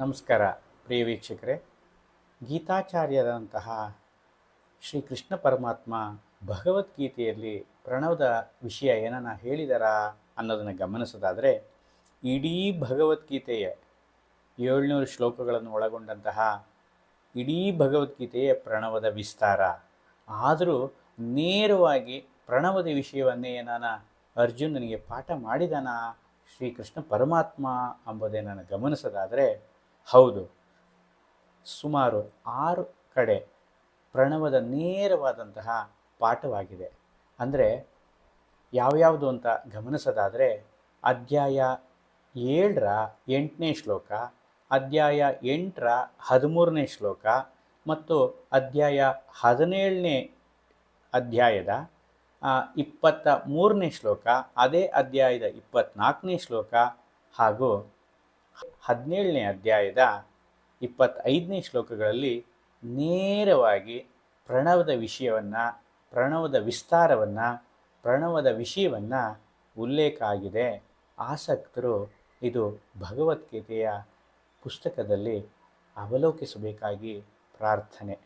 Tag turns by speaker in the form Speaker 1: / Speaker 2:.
Speaker 1: ನಮಸ್ಕಾರ, ಪ್ರಿಯ ವೀಕ್ಷಕರೇ. ಗೀತಾಚಾರ್ಯರಂತಹ ಶ್ರೀಕೃಷ್ಣ ಪರಮಾತ್ಮ ಭಗವದ್ಗೀತೆಯಲ್ಲಿ ಪ್ರಣವದ ವಿಷಯ ಏನನ್ನ ಹೇಳಿದಾರಾ ಅನ್ನೋದನ್ನು ಗಮನಿಸೋದಾದರೆ, ಇಡೀ ಭಗವದ್ಗೀತೆಯ ಏಳ್ನೂರು ಶ್ಲೋಕಗಳನ್ನು ಒಳಗೊಂಡಂತಹ ಇಡೀ ಭಗವದ್ಗೀತೆಯ ಪ್ರಣವದ ವಿಸ್ತಾರ. ಆದರೂ ನೇರವಾಗಿ ಪ್ರಣವದ ವಿಷಯವನ್ನೇ ನಾನು ಅರ್ಜುನನಿಗೆ ಪಾಠ ಮಾಡಿದಾನ ಶ್ರೀಕೃಷ್ಣ ಪರಮಾತ್ಮ ಎಂಬುದೇ ನಾನು ಗಮನಿಸೋದಾದರೆ ಹೌದು. ಸುಮಾರು ಆರು ಕಡೆ ಪ್ರಣವದ ನೇರವಾದಂತಹ ಪಾಠವಾಗಿದೆ. ಅಂದರೆ ಯಾವ್ಯಾವುದು ಅಂತ ಗಮನಿಸೋದಾದರೆ, ಅಧ್ಯಾಯ ಏಳರ ಎಂಟನೇ ಶ್ಲೋಕ, ಅಧ್ಯಾಯ ಎಂಟರ ಹದಿಮೂರನೇ ಶ್ಲೋಕ ಮತ್ತು ಅಧ್ಯಾಯ ಹದಿನೇಳನೇ ಅಧ್ಯಾಯದ ಇಪ್ಪತ್ತ ಮೂರನೇ ಶ್ಲೋಕ, ಅದೇ ಅಧ್ಯಾಯದ ಇಪ್ಪತ್ತ್ನಾಲ್ಕನೇ ಶ್ಲೋಕ ಹಾಗೂ ಹದಿನೇಳನೇ ಅಧ್ಯಾಯದ ಇಪ್ಪತ್ತೈದನೇ ಶ್ಲೋಕಗಳಲ್ಲಿ ನೇರವಾಗಿ ಪ್ರಣವದ ವಿಷಯವನ್ನು, ಪ್ರಣವದ ವಿಸ್ತಾರವನ್ನು, ಪ್ರಣವದ ವಿಷಯವನ್ನು ಉಲ್ಲೇಖ ಆಗಿದೆ. ಆಸಕ್ತರು ಇದು ಭಗವದ್ಗೀತೆಯ ಪುಸ್ತಕದಲ್ಲಿ ಅವಲೋಕಿಸಬೇಕಾಗಿ ಪ್ರಾರ್ಥನೆ.